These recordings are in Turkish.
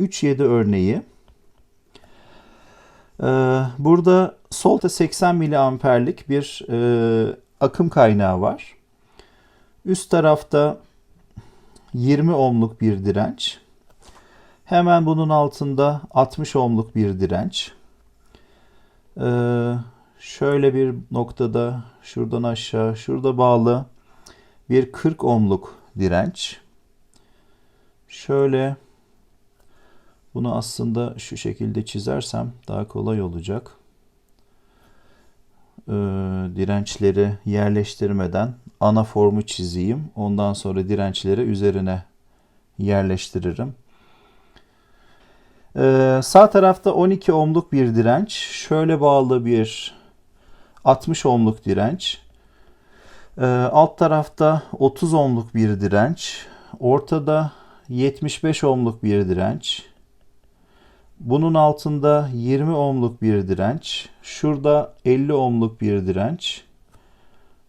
3.7 örneği. Ee, burada solta 80 miliamperlik bir e, akım kaynağı var. Üst tarafta 20 ohmluk bir direnç. Hemen bunun altında 60 ohmluk bir direnç. Ee, şöyle bir noktada şuradan aşağı şurada bağlı bir 40 ohmluk direnç. Şöyle bunu aslında şu şekilde çizersem daha kolay olacak. Ee, dirençleri yerleştirmeden ana formu çizeyim. Ondan sonra dirençleri üzerine yerleştiririm. Ee, sağ tarafta 12 ohmluk bir direnç. Şöyle bağlı bir 60 ohmluk direnç. Ee, alt tarafta 30 ohmluk bir direnç. Ortada 75 ohmluk bir direnç. Bunun altında 20 ohmluk bir direnç. Şurada 50 ohmluk bir direnç.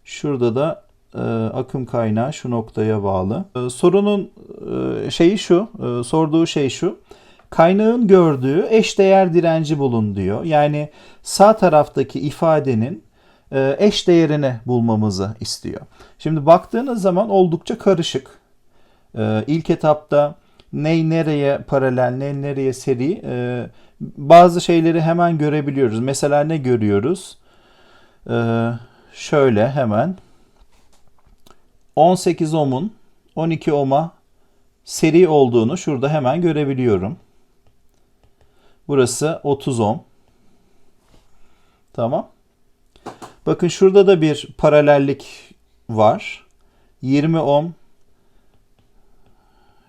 Şurada da e, akım kaynağı şu noktaya bağlı. E, sorunun e, şeyi şu, e, sorduğu şey şu. Kaynağın gördüğü eşdeğer direnci bulun diyor. Yani sağ taraftaki ifadenin e, eş değerini bulmamızı istiyor. Şimdi baktığınız zaman oldukça karışık. E, ilk etapta ne nereye paralel, ne nereye seri e, bazı şeyleri hemen görebiliyoruz. Mesela ne görüyoruz? E, şöyle hemen 18 ohm'un 12 ohm'a seri olduğunu şurada hemen görebiliyorum. Burası 30 ohm. Tamam. Bakın şurada da bir paralellik var. 20 ohm.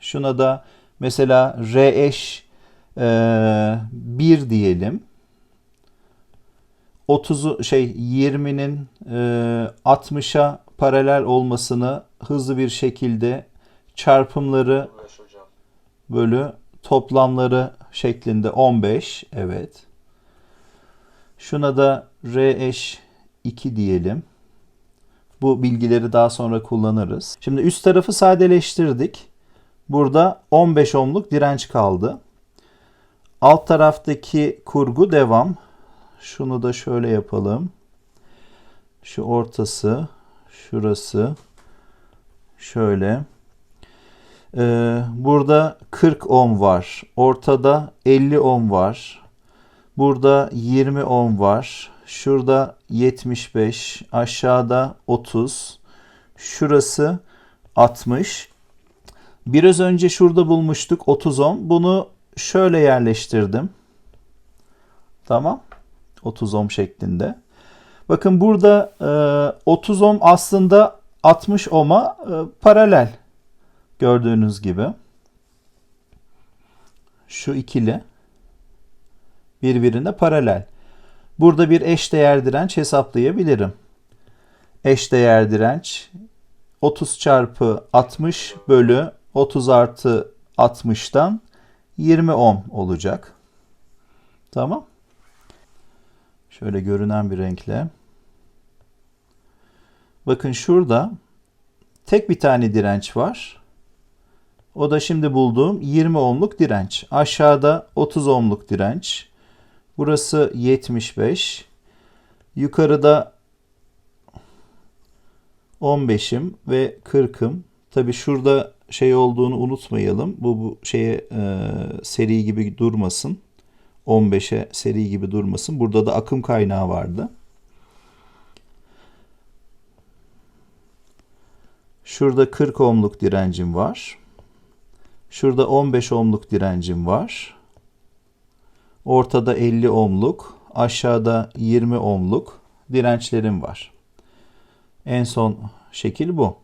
Şuna da mesela R eş e, 1 diyelim. 30'u şey 20'nin e, 60'a paralel olmasını hızlı bir şekilde çarpımları bölü toplamları şeklinde 15. Evet. Şuna da R eş 2 diyelim. Bu bilgileri daha sonra kullanırız. Şimdi üst tarafı sadeleştirdik. Burada 15 ohmluk direnç kaldı. Alt taraftaki kurgu devam. Şunu da şöyle yapalım. Şu ortası, şurası şöyle. Ee, burada 40 ohm var. Ortada 50 ohm var. Burada 20 ohm var. Şurada 75, aşağıda 30. Şurası 60. Biraz önce şurada bulmuştuk 30 ohm. Bunu şöyle yerleştirdim. Tamam. 30 ohm şeklinde. Bakın burada e, 30 ohm aslında 60 ohm'a e, paralel. Gördüğünüz gibi. Şu ikili birbirine paralel. Burada bir eşdeğer direnç hesaplayabilirim. Eşdeğer direnç 30 çarpı 60 bölü 30 artı 60'tan 20 ohm olacak. Tamam. Şöyle görünen bir renkle. Bakın şurada tek bir tane direnç var. O da şimdi bulduğum 20 ohmluk direnç. Aşağıda 30 ohmluk direnç. Burası 75. Yukarıda 15'im ve 40'ım. Tabi şurada şey olduğunu unutmayalım. Bu, bu şeye e, seri gibi durmasın. 15'e seri gibi durmasın. Burada da akım kaynağı vardı. Şurada 40 ohmluk direncim var. Şurada 15 ohmluk direncim var. Ortada 50 ohmluk, aşağıda 20 ohmluk dirençlerim var. En son şekil bu.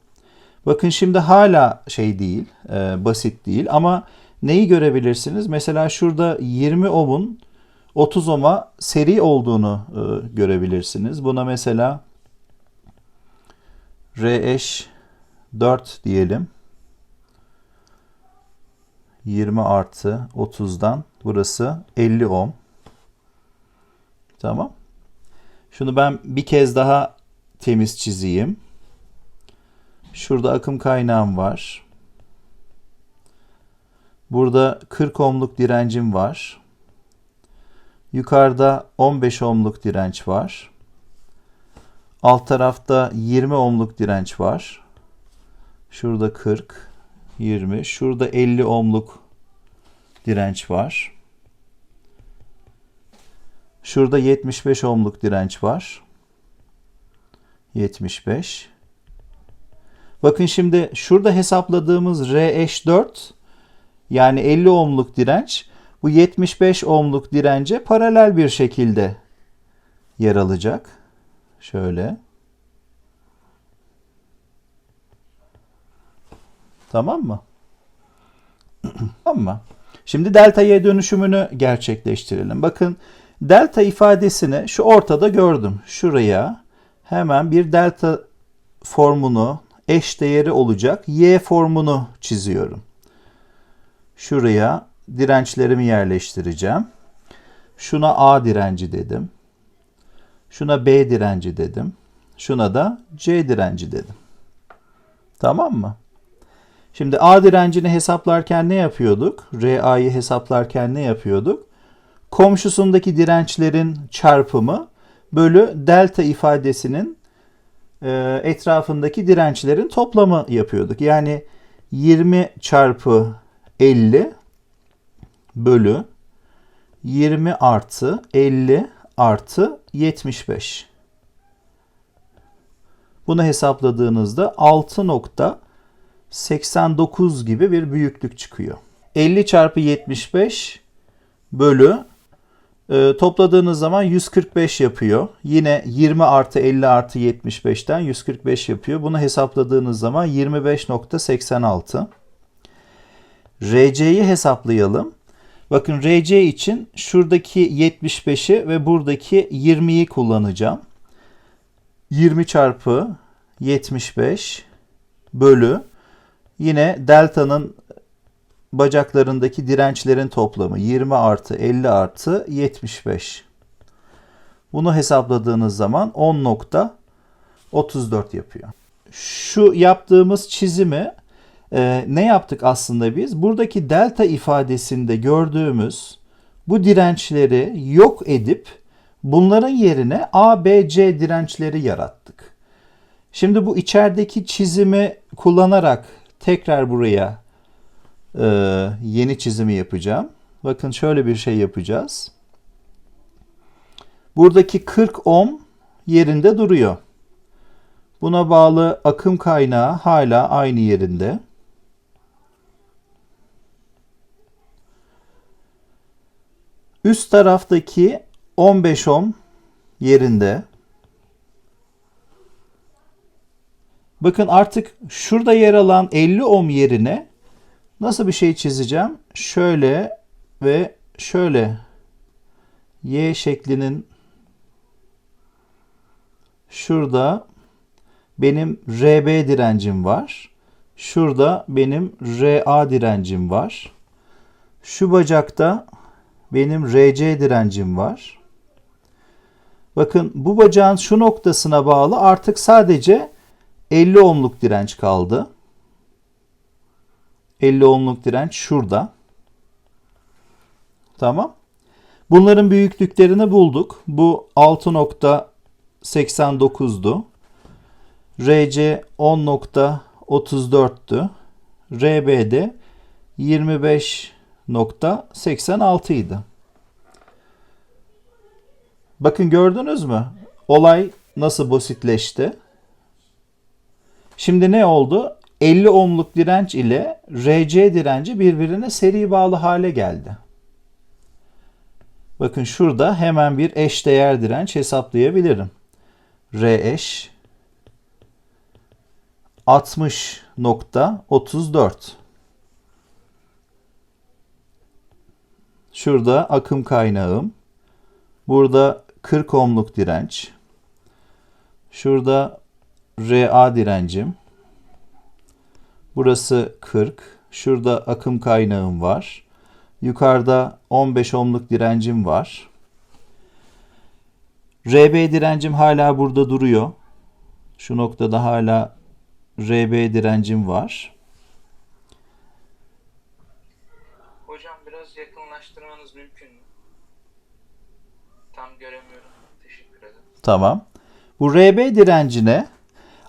Bakın şimdi hala şey değil, e, basit değil ama neyi görebilirsiniz? Mesela şurada 20 ohm'un 30 ohm'a seri olduğunu e, görebilirsiniz. Buna mesela R eş 4 diyelim. 20 artı 30'dan burası 50 ohm. Tamam. Şunu ben bir kez daha temiz çizeyim. Şurada akım kaynağım var. Burada 40 ohmluk direncim var. Yukarıda 15 ohmluk direnç var. Alt tarafta 20 ohmluk direnç var. Şurada 40, 20. Şurada 50 ohmluk direnç var. Şurada 75 ohmluk direnç var. 75. Bakın şimdi şurada hesapladığımız R eş 4 yani 50 ohmluk direnç bu 75 ohmluk dirence paralel bir şekilde yer alacak. Şöyle. Tamam mı? tamam mı? Şimdi delta y dönüşümünü gerçekleştirelim. Bakın delta ifadesini şu ortada gördüm. Şuraya hemen bir delta formunu eş değeri olacak y formunu çiziyorum. Şuraya dirençlerimi yerleştireceğim. Şuna A direnci dedim. Şuna B direnci dedim. Şuna da C direnci dedim. Tamam mı? Şimdi A direncini hesaplarken ne yapıyorduk? RA'yı hesaplarken ne yapıyorduk? Komşusundaki dirençlerin çarpımı bölü delta ifadesinin etrafındaki dirençlerin toplamı yapıyorduk. Yani 20 çarpı 50 bölü 20 artı 50 artı 75. Bunu hesapladığınızda 6.89 gibi bir büyüklük çıkıyor. 50 çarpı 75 bölü e, topladığınız zaman 145 yapıyor. Yine 20 artı 50 artı 75'ten 145 yapıyor. Bunu hesapladığınız zaman 25.86. RC'yi hesaplayalım. Bakın RC için şuradaki 75'i ve buradaki 20'yi kullanacağım. 20 çarpı 75 bölü yine delta'nın bacaklarındaki dirençlerin toplamı 20 artı 50 artı 75. Bunu hesapladığınız zaman 10.34 yapıyor. Şu yaptığımız çizimi e, ne yaptık aslında biz? Buradaki delta ifadesinde gördüğümüz bu dirençleri yok edip bunların yerine A, B, C dirençleri yarattık. Şimdi bu içerideki çizimi kullanarak tekrar buraya e, yeni çizimi yapacağım. Bakın şöyle bir şey yapacağız. Buradaki 40 ohm yerinde duruyor. Buna bağlı akım kaynağı hala aynı yerinde. Üst taraftaki 15 ohm yerinde. Bakın artık şurada yer alan 50 ohm yerine nasıl bir şey çizeceğim? Şöyle ve şöyle Y şeklinin şurada benim RB direncim var. Şurada benim RA direncim var. Şu bacakta benim RC direncim var. Bakın bu bacağın şu noktasına bağlı artık sadece 50 ohmluk direnç kaldı. 50 ohmluk direnç şurada. Tamam. Bunların büyüklüklerini bulduk. Bu 6.89'du. RC 10.34'tü. RB'de 25.86 idi. Bakın gördünüz mü? Olay nasıl basitleşti? Şimdi ne oldu? 50 ohmluk direnç ile RC direnci birbirine seri bağlı hale geldi. Bakın şurada hemen bir eşdeğer direnç hesaplayabilirim. R eş 60.34 Şurada akım kaynağım. Burada 40 ohmluk direnç. Şurada RA direncim. Burası 40. Şurada akım kaynağım var. Yukarıda 15 ohmluk direncim var. RB direncim hala burada duruyor. Şu noktada hala RB direncim var. yakınlaştırmanız mümkün mü? Tam göremiyorum. Teşekkür ederim. Tamam. Bu RB direncine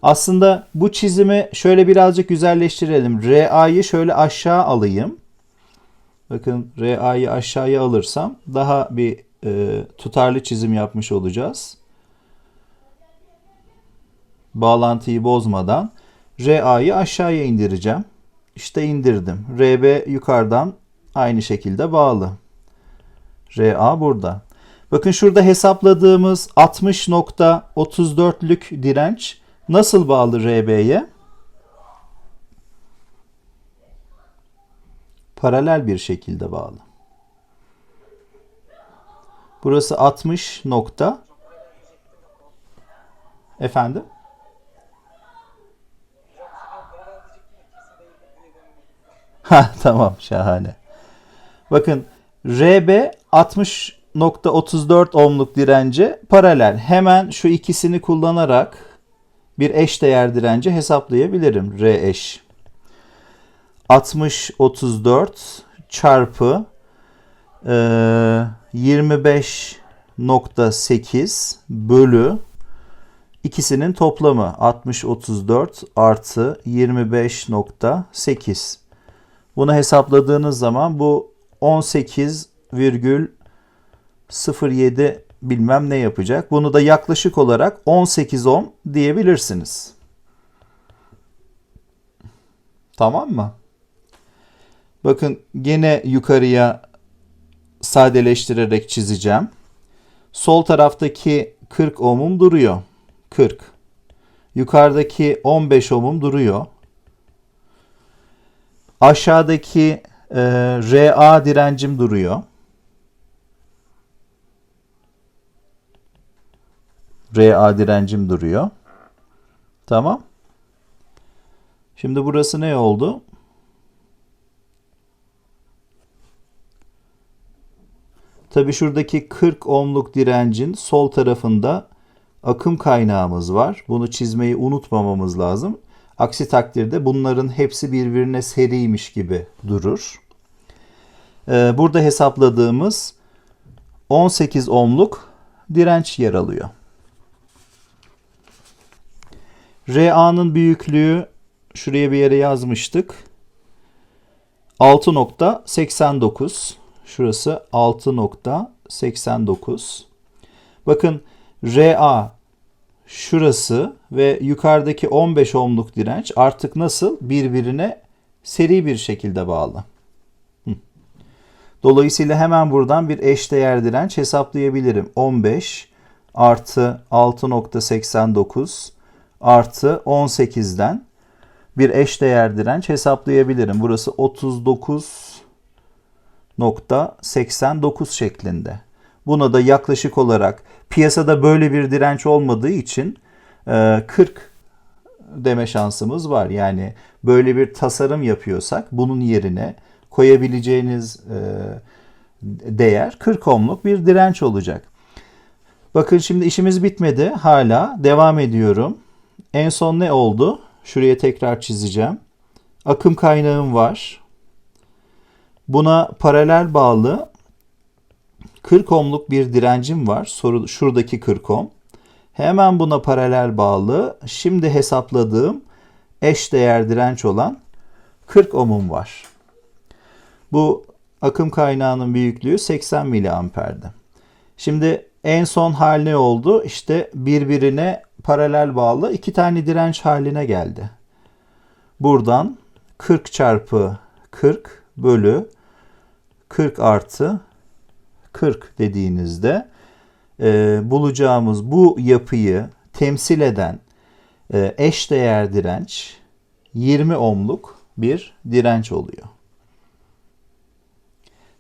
aslında bu çizimi şöyle birazcık güzelleştirelim. RA'yı şöyle aşağı alayım. Bakın RA'yı aşağıya alırsam daha bir e, tutarlı çizim yapmış olacağız. Bağlantıyı bozmadan RA'yı aşağıya indireceğim. İşte indirdim. RB yukarıdan aynı şekilde bağlı. RA burada. Bakın şurada hesapladığımız 60.34'lük direnç nasıl bağlı RB'ye? Paralel bir şekilde bağlı. Burası 60 nokta. Efendim? Ha tamam şahane. Bakın RB 60.34 ohmluk dirence paralel. Hemen şu ikisini kullanarak bir eş değer dirence hesaplayabilirim. R eş. 60.34 çarpı e, 25.8 bölü ikisinin toplamı 60.34 artı 25.8. Bunu hesapladığınız zaman bu 18,07 bilmem ne yapacak. Bunu da yaklaşık olarak 18 ohm diyebilirsiniz. Tamam mı? Bakın gene yukarıya sadeleştirerek çizeceğim. Sol taraftaki 40 ohmum duruyor. 40. Yukarıdaki 15 ohmum duruyor. Aşağıdaki e, RA direncim duruyor. RA direncim duruyor. Tamam. Şimdi burası ne oldu? Tabi şuradaki 40 ohmluk direncin sol tarafında akım kaynağımız var. Bunu çizmeyi unutmamamız lazım. Aksi takdirde bunların hepsi birbirine seriymiş gibi durur. Ee, burada hesapladığımız 18 ohmluk direnç yer alıyor. RA'nın büyüklüğü şuraya bir yere yazmıştık. 6.89 şurası 6.89 bakın RA şurası ve yukarıdaki 15 ohmluk direnç artık nasıl birbirine seri bir şekilde bağlı. Dolayısıyla hemen buradan bir eşdeğer direnç hesaplayabilirim. 15 artı 6.89 artı 18'den bir eşdeğer direnç hesaplayabilirim. Burası 39.89 şeklinde. Buna da yaklaşık olarak piyasada böyle bir direnç olmadığı için 40 deme şansımız var. Yani böyle bir tasarım yapıyorsak bunun yerine koyabileceğiniz değer 40 ohmluk bir direnç olacak. Bakın şimdi işimiz bitmedi. Hala devam ediyorum. En son ne oldu? Şuraya tekrar çizeceğim. Akım kaynağım var. Buna paralel bağlı 40 ohmluk bir direncim var. Soru şuradaki 40 ohm. Hemen buna paralel bağlı şimdi hesapladığım eş değer direnç olan 40 ohmum var. Bu akım kaynağının büyüklüğü 80 miliamperdi. Şimdi en son hal ne oldu? İşte birbirine paralel bağlı iki tane direnç haline geldi. Buradan 40 çarpı 40 bölü 40 artı 40 dediğinizde e, bulacağımız bu yapıyı temsil eden e, eş değer direnç 20 ohmluk bir direnç oluyor.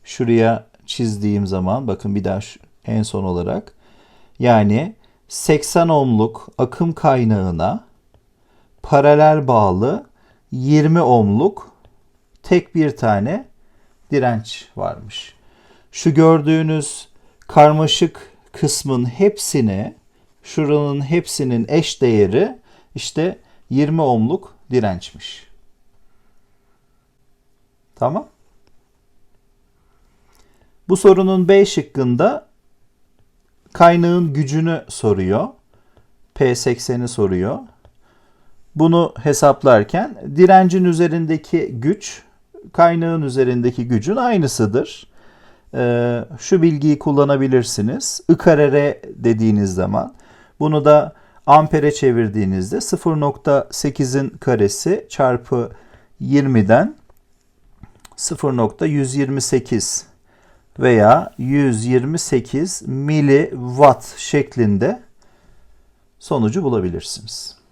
Şuraya çizdiğim zaman bakın bir daha en son olarak yani 80 ohmluk akım kaynağına paralel bağlı 20 ohmluk tek bir tane direnç varmış. Şu gördüğünüz karmaşık kısmın hepsini şuranın hepsinin eş değeri işte 20 ohmluk dirençmiş. Tamam. Bu sorunun B şıkkında kaynağın gücünü soruyor. P80'i soruyor. Bunu hesaplarken direncin üzerindeki güç kaynağın üzerindeki gücün aynısıdır. Ee, şu bilgiyi kullanabilirsiniz. I kare R dediğiniz zaman bunu da ampere çevirdiğinizde 0.8'in karesi çarpı 20'den 0.128 veya 128 miliwatt şeklinde sonucu bulabilirsiniz.